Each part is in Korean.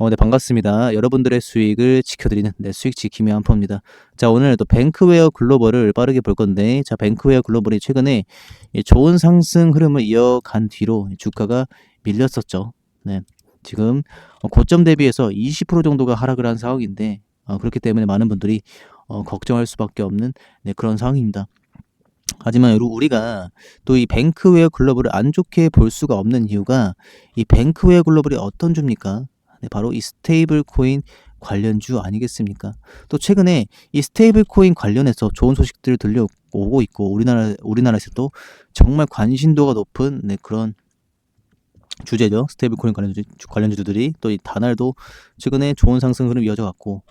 어, 네, 반갑습니다. 여러분들의 수익을 지켜드리는 네, 수익 지킴이 한포입니다. 자, 오늘 또 뱅크웨어 글로벌을 빠르게 볼 건데, 자, 뱅크웨어 글로벌이 최근에 이 좋은 상승 흐름을 이어간 뒤로 주가가 밀렸었죠. 네. 지금 어, 고점 대비해서 20% 정도가 하락을 한 상황인데, 어, 그렇기 때문에 많은 분들이 어, 걱정할 수밖에 없는 네, 그런 상황입니다. 하지만 우리가 또 이 뱅크웨어 글로벌을 안 좋게 볼 수가 없는 이유가 이 뱅크웨어 글로벌이 어떤 주입니까? 네, 바로 이 스테이블 코인 관련주 아니겠습니까? 또 최근에 이 스테이블 코인 관련해서 좋은 소식들 들려오고 있고 우리나라 우리나라에서도 정말 관심도가 높은 네, 그런 주제죠. 스테이블 코인 관련주 관련주들이 또이 다날도 최근에 좋은 상승 흐름 이어져 갔고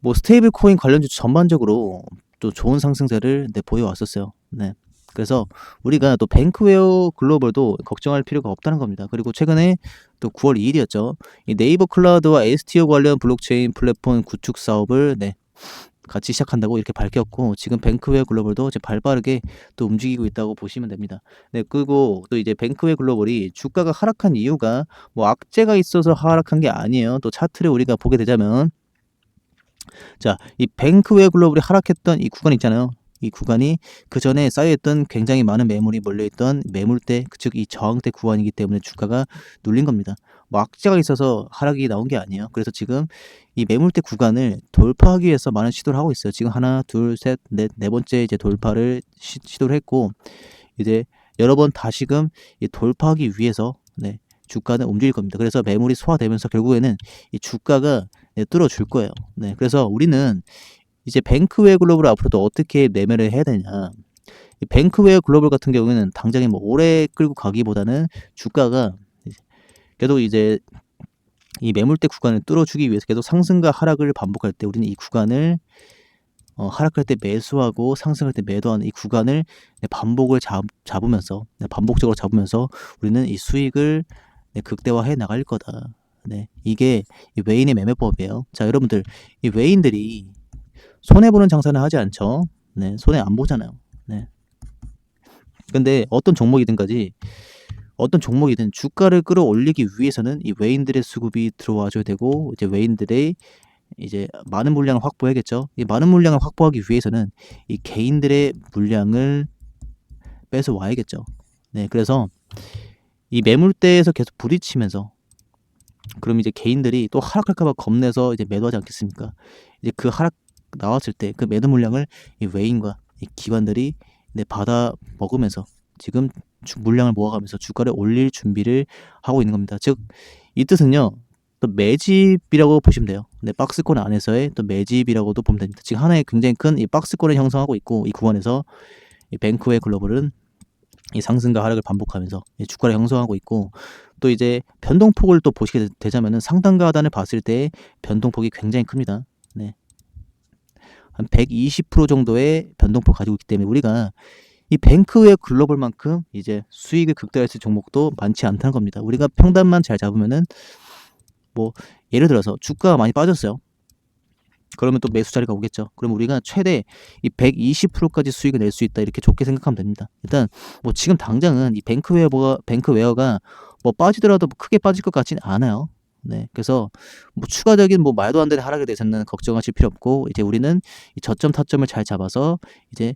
뭐 스테이블 코인 관련주 전반적으로 또 좋은 상승세를 네, 보여왔었어요. 네. 그래서 우리가 또 뱅크웨어 글로벌도 걱정할 필요가 없다는 겁니다. 그리고 최근에 또 9월 2일이었죠. 이 네이버 클라우드와 STO 관련 블록체인 플랫폼 구축 사업을 네, 같이 시작한다고 이렇게 밝혔고 지금 뱅크웨어 글로벌도 이제 발빠르게 또 움직이고 있다고 보시면 됩니다. 네, 그리고 또 이제 뱅크웨어 글로벌이 주가가 하락한 이유가 뭐 악재가 있어서 하락한 게 아니에요. 또 차트를 우리가 보게 되자면 자, 이 뱅크웨어 글로벌이 하락했던 이 구간 있잖아요. 이 구간이 그 전에 쌓여있던 굉장히 많은 매물이 몰려있던 매물대, 즉 이 저항대 구간이기 때문에 주가가 눌린 겁니다. 뭐 악재가 있어서 하락이 나온 게 아니에요. 그래서 지금 이 매물대 구간을 돌파하기 위해서 많은 시도를 하고 있어요. 지금 하나, 둘, 셋, 넷, 네 번째 이제 돌파를 시, 도를 했고 이제 여러 번 다시금 이 돌파하기 위해서 네, 주가는 움직일 겁니다. 그래서 매물이 소화되면서 결국에는 이 주가가 네, 뚫어줄 거예요. 네, 그래서 우리는 이제 뱅크웨어 글로벌 앞으로도 어떻게 매매를 해야 되냐. 이 뱅크웨어 글로벌 같은 경우에는 당장에 뭐 오래 끌고 가기보다는 주가가 계속 이제 이 매물대 구간을 뚫어주기 위해서 계속 상승과 하락을 반복할 때 우리는 이 구간을 어, 하락할 때 매수하고 상승할 때 매도하는 이 구간을 네, 반복을 잡, 잡으면서 네, 반복적으로 잡으면서 우리는 이 수익을 네, 극대화해 나갈 거다. 네, 이게 이 외인의 매매법이에요. 자, 여러분들 이 외인들이 손해 보는 장사는 하지 않죠. 네, 손해 안 보잖아요. 네. 근데 어떤 종목이든까지 어떤 종목이든 주가를 끌어올리기 위해서는 이 외인들의 수급이 들어와줘야 되고 이제 외인들의 이제 많은 물량을 확보해야겠죠. 이 많은 물량을 확보하기 위해서는 이 개인들의 물량을 뺏어 와야겠죠. 네, 그래서 이 매물대에서 계속 부딪히면서 그럼 이제 개인들이 또 하락할까봐 겁내서 이제 매도하지 않겠습니까? 이제 그 하락 나왔을 때 그 매도 물량을 이 외인과 이 기관들이 네, 받아 먹으면서 지금 주, 물량을 모아가면서 주가를 올릴 준비를 하고 있는 겁니다. 즉 이 뜻은요. 또 매집이라고 보시면 돼요. 네, 박스권 안에서의 또 매집이라고도 보면 됩니다. 지금 하나의 굉장히 큰 이 박스권을 형성하고 있고 이 구간에서 이 뱅크웨 글로벌은 이 상승과 하락을 반복하면서 주가를 형성하고 있고 또 이제 변동폭을 또 보시게 되자면은 상단과 하단을 봤을 때 변동폭이 굉장히 큽니다. 네. 한 120% 정도의 변동폭 가지고 있기 때문에 우리가 이 뱅크웨어 글로벌만큼 이제 수익을 극대화했을 종목도 많지 않다는 겁니다. 우리가 평단만 잘 잡으면은 뭐 예를 들어서 주가가 많이 빠졌어요. 그러면 또 매수 자리가 오겠죠. 그럼 우리가 최대 이 120%까지 수익을 낼 수 있다 이렇게 좋게 생각하면 됩니다. 일단 뭐 지금 당장은 이 뱅크웨어가 뱅크웨어가 뭐 빠지더라도 뭐 크게 빠질 것 같지는 않아요. 네, 그래서 뭐 추가적인 뭐 말도 안 되는 하락에 대해서는 걱정하실 필요 없고 이제 우리는 이 저점 타점을 잘 잡아서 이제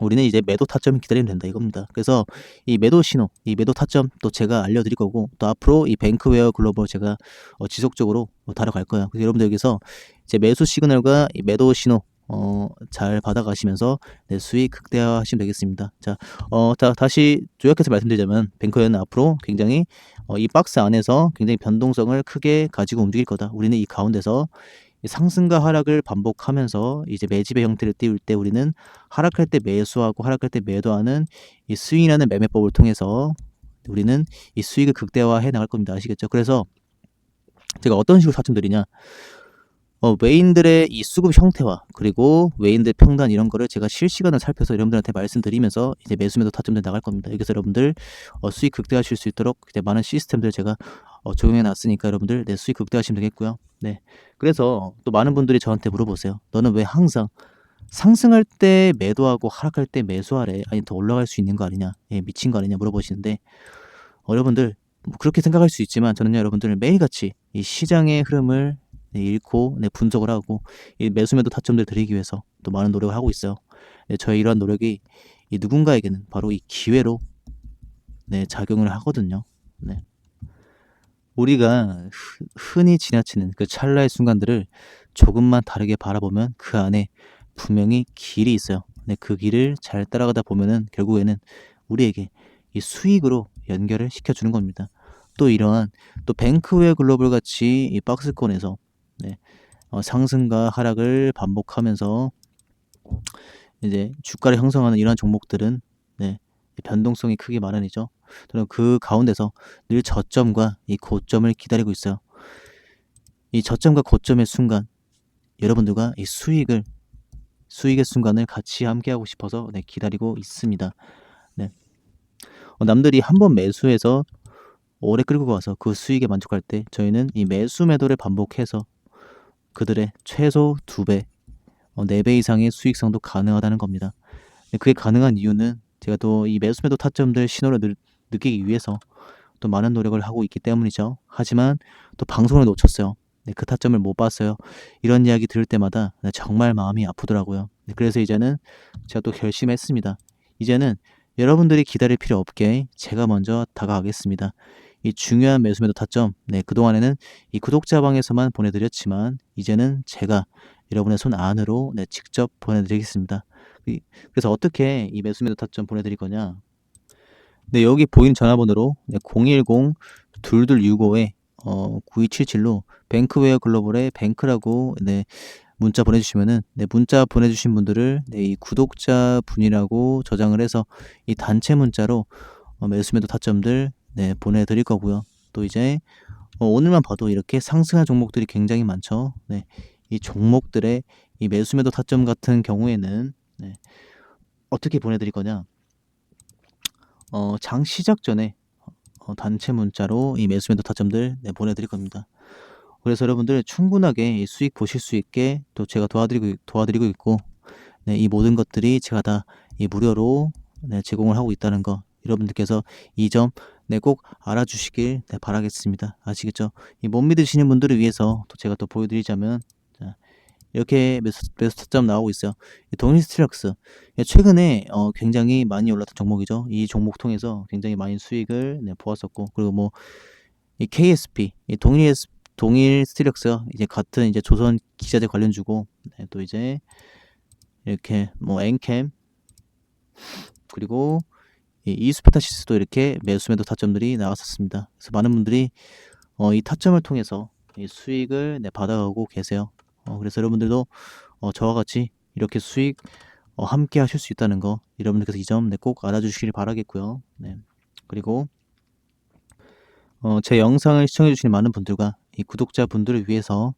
우리는 이제 매도 타점을 기다리면 된다 이겁니다. 그래서 이 매도 신호, 이 매도 타점 또 제가 알려드릴 거고 또 앞으로 이 뱅크웨어 글로벌 제가 어 지속적으로 뭐 다뤄갈 거예요. 그래서 여러분들 여기서 이제 매수 시그널과 이 매도 신호 어, 잘 받아가시면서 네, 수익 극대화하시면 되겠습니다. 자, 어, 자, 다시 조약해서 말씀드리자면 뱅크웨어는 앞으로 굉장히 어, 이 박스 안에서 굉장히 변동성을 크게 가지고 움직일 거다. 우리는 이 가운데서 상승과 하락을 반복하면서 이제 매집의 형태를 띄울 때 우리는 하락할 때 매수하고 하락할 때 매도하는 이 스윙이라는 매매법을 통해서 우리는 이 수익을 극대화해 나갈 겁니다. 아시겠죠? 그래서 제가 어떤 식으로 사천드리냐 어, 외인들의 이 수급 형태와 그리고 외인들 평단 이런 거를 제가 실시간으로 살펴서 여러분들한테 말씀드리면서 이제 매수 매도 타점들 나갈 겁니다. 여기서 여러분들 어, 수익 극대화하실 수 있도록 이제 많은 시스템들 제가 어, 적용해 놨으니까 여러분들 내 네, 수익 극대화하시면 되겠고요. 네. 그래서 또 많은 분들이 저한테 물어보세요. 너는 왜 항상 상승할 때 매도하고 하락할 때 매수하래? 아니 더 올라갈 수 있는 거 아니냐? 예, 미친 거 아니냐 물어보시는데 어, 여러분들 뭐 그렇게 생각할 수 있지만 저는 여러분들 매일같이 이 시장의 흐름을 네, 읽고 네, 분석을 하고 이 매수매도 타점들 드리기 위해서 또 많은 노력을 하고 있어요. 네, 저의 이러한 노력이 이 누군가에게는 바로 이 기회로 네, 작용을 하거든요. 네. 우리가 흔- 흔히 지나치는 그 찰나의 순간들을 조금만 다르게 바라보면 그 안에 분명히 길이 있어요. 네, 그 길을 잘 따라가다 보면은 결국에는 우리에게 이 수익으로 연결을 시켜주는 겁니다. 또 이러한 또 뱅크웨어 글로벌 같이 이 박스권에서 네, 어, 상승과 하락을 반복하면서 이제 주가를 형성하는 이러한 종목들은 네, 이 변동성이 크게 마련이죠. 저는 그 가운데서 늘 저점과 이 고점을 기다리고 있어요. 이 저점과 고점의 순간 여러분들과 이 수익을 수익의 순간을 같이 함께하고 싶어서 네, 기다리고 있습니다. 네. 어, 남들이 한 번 매수해서 오래 끌고 가서 그 수익에 만족할 때 저희는 이 매수 매도를 반복해서 그들의 최소 두 배, 어, 네배 이상의 수익성도 가능하다는 겁니다. 네, 그게 가능한 이유는 제가 또 이 매수 매도 타점들 신호를 느, 느끼기 위해서 또 많은 노력을 하고 있기 때문이죠. 하지만 또 방송을 놓쳤어요. 네, 그 타점을 못 봤어요. 이런 이야기 들을 때마다 네, 정말 마음이 아프더라고요. 네, 그래서 이제는 제가 또 결심했습니다. 이제는 여러분들이 기다릴 필요 없게 제가 먼저 다가가겠습니다. 이 중요한 매수 매도 타점, 네, 그동안에는 이 구독자 방에서만 보내드렸지만, 이제는 제가 여러분의 손 안으로 네, 직접 보내드리겠습니다. 이- 그래서 어떻게 이 매수 매도 타점 보내드릴 거냐? 네, 여기 보이는 전화번호로 네, 010-2265에 어, 9277로 뱅크웨어 글로벌의 뱅크라고 네, 문자 보내주시면은 네, 문자 보내주신 분들을 네, 이 구독자 분이라고 저장을 해서 이 단체 문자로 어, 매수매도 타점들 네, 보내드릴 거고요. 또 이제 어, 오늘만 봐도 이렇게 상승한 종목들이 굉장히 많죠. 네, 이 종목들의 이 매수매도 타점 같은 경우에는 네, 어떻게 보내드릴 거냐? 어, 장 시작 전에 어, 단체 문자로 이 매수매도 타점들 네, 보내드릴 겁니다. 그래서 여러분들 충분하게 이 수익 보실 수 있게 또 제가 도와드리고 도와드리고 있고 네, 이 모든 것들이 제가 다 이 무료로 네, 제공을 하고 있다는 거 여러분들께서 이 점 네, 꼭 알아주시길 네, 바라겠습니다. 아시겠죠? 이못 믿으시는 분들을 위해서 또 제가 또 보여드리자면 자, 이렇게 매수, 매수 타점 나오고 있어요. 이 동일 스트럭스 예, 최근에 어, 굉장히 많이 올랐던 종목이죠. 이 종목 통해서 굉장히 많이 수익을 네, 보았었고 그리고 뭐 이 KSP 이 동일 동일 스트럭스 이제 같은 이제 조선 기자재 관련주고 네, 또 이제 이렇게 뭐 엔캠 그리고 이 이스페타시스도 이렇게 매수 매도 타점들이 나왔었습니다. 그래서 많은 분들이 어, 이 타점을 통해서 이 수익을 네, 받아가고 계세요. 어, 그래서 여러분들도 어, 저와 같이 이렇게 수익 어, 함께 하실 수 있다는 거 여러분들께서 이 점 꼭 알아주시길 바라겠고요. 네. 그리고 어, 제 영상을 시청해 주시는 많은 분들과 이 구독자 분들을 위해서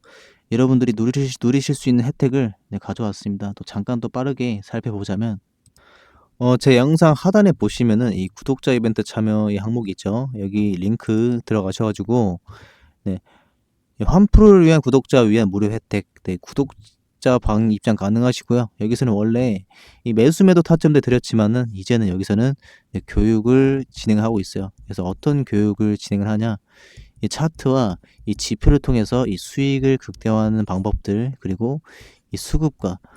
여러분들이 누리실, 누리실 수 있는 혜택을 네, 가져왔습니다. 또 잠깐 또 빠르게 살펴보자면 어, 제 영상 하단에 보시면은 이 구독자 이벤트 참여 이 항목이 있죠. 여기 링크 들어가셔가지고 네, 이 환프로를 위한 구독자 위한 무료 혜택, 네, 구독자 방 입장 가능하시고요. 여기서는 원래 이 매수 매도 타점들 드렸지만은 이제는 여기서는 네, 교육을 진행하고 있어요. 그래서 어떤 교육을 진행을 하냐? 이 차트와 이 지표를 통해서 이 수익을 극대화하는 방법들 그리고 이 수급과 뭐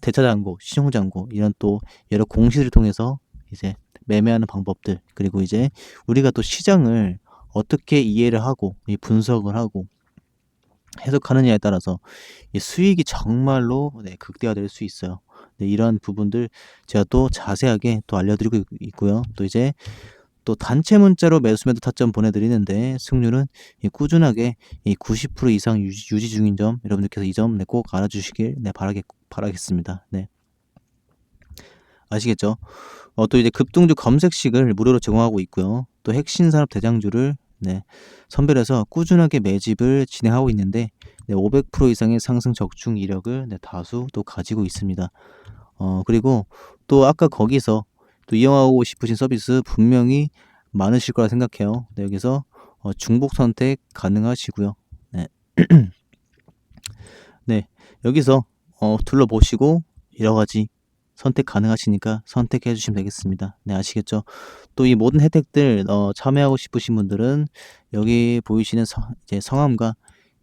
대차 잔고, 시총 잔고 이런 또 여러 공시를 통해서 이제 매매하는 방법들 그리고 이제 우리가 또 시장을 어떻게 이해를 하고 이 분석을 하고 해석하느냐에 따라서 이 수익이 정말로 네, 극대화될 수 있어요. 네, 이러한 부분들 제가 또 자세하게 또 알려드리고 있- 있고요. 또 이제 또 단체 문자로 매수 매도 타점 보내드리는데 승률은 이 꾸준하게 이 90% 이상 유지, 유지 중인 점 여러분들께서 이 점 꼭 알아주시길 네, 바라겠, 바라겠습니다. 네. 아시겠죠? 어, 또 이제 급등주 검색식을 무료로 제공하고 있고요. 또 핵신산업 대장주를 네, 선별해서 꾸준하게 매집을 진행하고 있는데 네, 500% 이상의 상승 적중 이력을 네, 다수 또 가지고 있습니다. 어, 그리고 또 아까 거기서 또 이용하고 싶으신 서비스 분명히 많으실 거라 생각해요. 네, 여기서 어, 중복 선택 가능하시고요. 네. 네, 여기서 어, 둘러보시고 여러 가지 선택 가능하시니까 선택해 주시면 되겠습니다. 네, 아시겠죠? 또 이 모든 혜택들 어, 참여하고 싶으신 분들은 여기 보이시는 성, 이제 성함과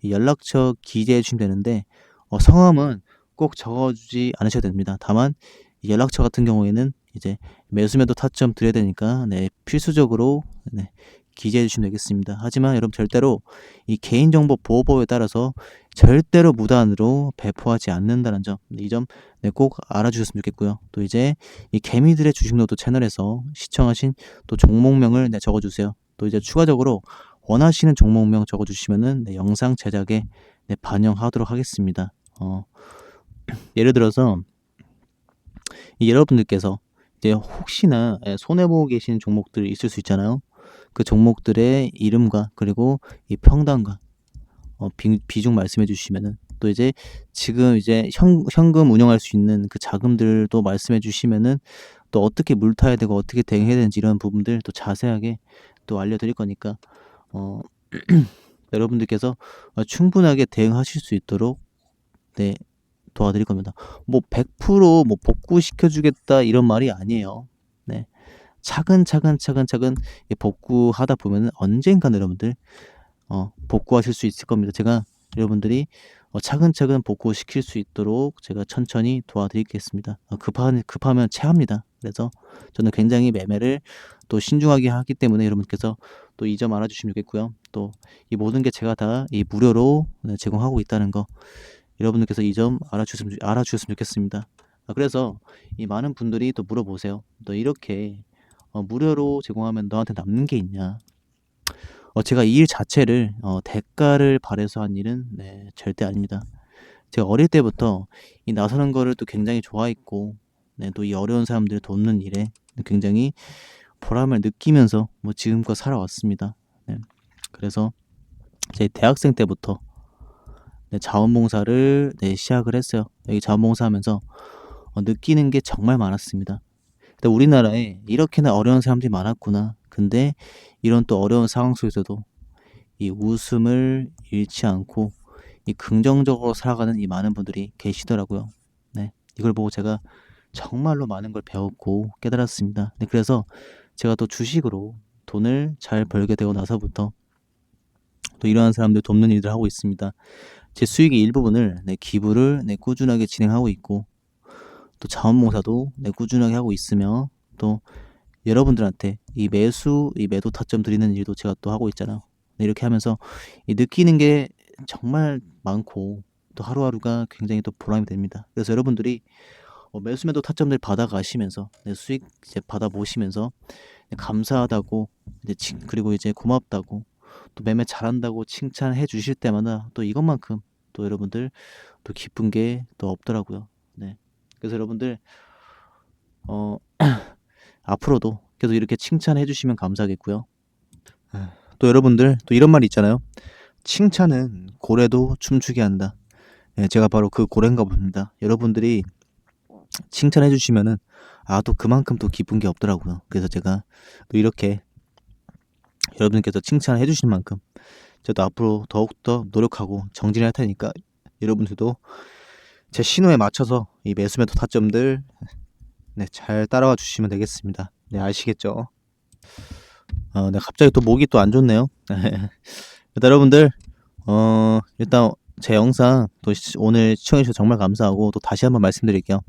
이 연락처 기재해 주시면 되는데 어, 성함은 꼭 적어주지 않으셔도 됩니다. 다만 이 연락처 같은 경우에는 이제 매수매도 타점 드려야 되니까 네, 필수적으로 네, 기재해 주시면 되겠습니다. 하지만 여러분 절대로 이 개인정보 보호법에 따라서 절대로 무단으로 배포하지 않는다는 점, 이점 네, 꼭 알아주셨으면 좋겠고요. 또 이제 이 개미들의 주식노트 채널에서 시청하신 또 종목명을 네, 적어주세요. 또 이제 추가적으로 원하시는 종목명 적어주시면은 네, 영상 제작에 네, 반영하도록 하겠습니다. 어, 예를 들어서 이 여러분들께서 이제 혹시나 예, 손해보고 계신 종목들이 있을 수 있잖아요. 그 종목들의 이름과 그리고 이 평단과 어, 비, 비중 말씀해 주시면은 또 이제 지금 이제 현, 현금 운영할 수 있는 그 자금들도 말씀해 주시면은 또 어떻게 물타야 되고 어떻게 대응해야 되는지 이런 부분들 또 자세하게 또 알려드릴 거니까 어, 여러분들께서 어, 충분하게 대응하실 수 있도록 네 도와드릴 겁니다. 뭐 100%뭐 복구시켜 주겠다 이런 말이 아니에요. 네. 차근차근 차근차근 이 복구하다 보면은 언젠가는 여러분들 어 복구하실 수 있을 겁니다. 제가 여러분들이 어 차근차근 복구시킬 수 있도록 제가 천천히 도와드리겠습니다. 어 급한 급하면 체합니다. 그래서 저는 굉장히 매매를 또 신중하게 하기 때문에 여러분께서 또 이 점 알아주시면 좋겠고요. 또 이 모든 게 제가 다 이 무료로 네 제공하고 있다는 거 여러분들께서 이 점 알아주셨으면 알아주셨으면 좋겠습니다. 아 그래서 이 많은 분들이 또 물어보세요. "너 이렇게 어 무료로 제공하면 너한테 남는 게 있냐?" 어 제가 이 일 자체를 어 대가를 바라서 한 일은 네 절대 아닙니다. 제가 어릴 때부터 이 나서는 거를 또 굉장히 좋아했고 네 또 이 어려운 사람들을 돕는 일에 굉장히 보람을 느끼면서 뭐 지금껏 살아왔습니다. 네. 그래서 제 대학생 때부터 네 자원봉사를 네 시작을 했어요. 여기 자원봉사하면서 어 느끼는 게 정말 많았습니다. 근데 우리나라에 이렇게나 어려운 사람들이 많았구나. 근데 이런 또 어려운 상황 속에서도 이 웃음을 잃지 않고 이 긍정적으로 살아가는 이 많은 분들이 계시더라고요. 네. 이걸 보고 제가 정말로 많은 걸 배웠고 깨달았습니다. 네 그래서 제가 또 주식으로 돈을 잘 벌게 되고 나서부터 또 이러한 사람들 돕는 일들을 하고 있습니다. 제 수익의 일부분을 네 기부를 네 꾸준하게 진행하고 있고 또 자원봉사도 네 꾸준하게 하고 있으며 또 여러분들한테 이 매수, 이 매도 타점 드리는 일도 제가 또 하고 있잖아요. 네 이렇게 하면서 이 느끼는 게 정말 많고 또 하루하루가 굉장히 또 보람이 됩니다. 그래서 여러분들이 어 매수 매도 타점들 받아가시면서 네 수익 이제 받아보시면서 네 감사하다고 이제 칭 그리고 이제 고맙다고 또 매매 잘한다고 칭찬해 주실 때마다 또 이것만큼 또 여러분들 또 기쁜 게 또 없더라고요. 네. 그래서 여러분들 어 앞으로도 계속 이렇게 칭찬해 주시면 감사하겠고요. 또 여러분들 또 이런 말이 있잖아요. "칭찬은 고래도 춤추게 한다." 예 제가 바로 그 고래인가 봅니다. 여러분들이 칭찬해 주시면은 아 또 그만큼 또 기쁜 게 없더라고요. 그래서 제가 또 이렇게 여러분께서 칭찬을 해 주신 만큼 저도 앞으로 더욱더 노력하고 정진할 테니까 여러분들도 제 신호에 맞춰서 이 매수 매도 타점들 네 잘 따라와 주시면 되겠습니다. 네 아시겠죠? 어 네 갑자기 또 목이 또 안 좋네요. 일단 여러분들 어 일단 제 영상 또시 오늘 시청해 주셔서 정말 감사하고 또 다시 한번 말씀드릴게요.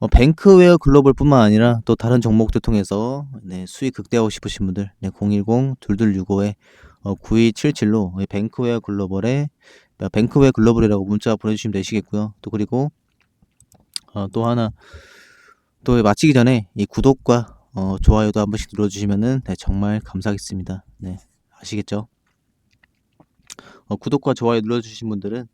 어 뱅크웨어 글로벌뿐만 아니라 또 다른 종목들 통해서 네 수익 극대화하고 싶으신 분들 네 010-2265에 어 9277로 이 뱅크웨어 글로벌에 어 뱅크웨어 글로벌이라고 문자 보내주시면 되시겠고요. 또 그리고 어 또 하나 또 마치기 전에 이 구독과 어 좋아요도 한 번씩 눌러 주시면은 네 정말 감사하겠습니다. 네 아시겠죠? 어 구독과 좋아요 눌러 주신 분들은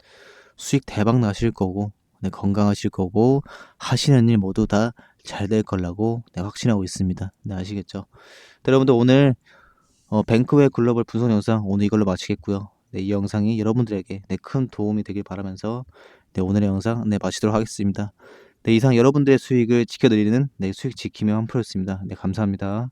수익 대박 나실 거고 네 건강하실 거고 하시는 일 모두 다 잘 될 거라고 네 확신하고 있습니다. 네 아시겠죠? 네 여러분들 오늘 어 뱅크웨어 글로벌 분석 영상 오늘 이걸로 마치겠고요. 네 이 영상이 여러분들에게 네 큰 도움이 되길 바라면서 네 오늘의 영상 네 마치도록 하겠습니다. 네 이상 여러분들의 수익을 지켜 드리는 네 수익 지킴의 한프로였습니다. 네 감사합니다.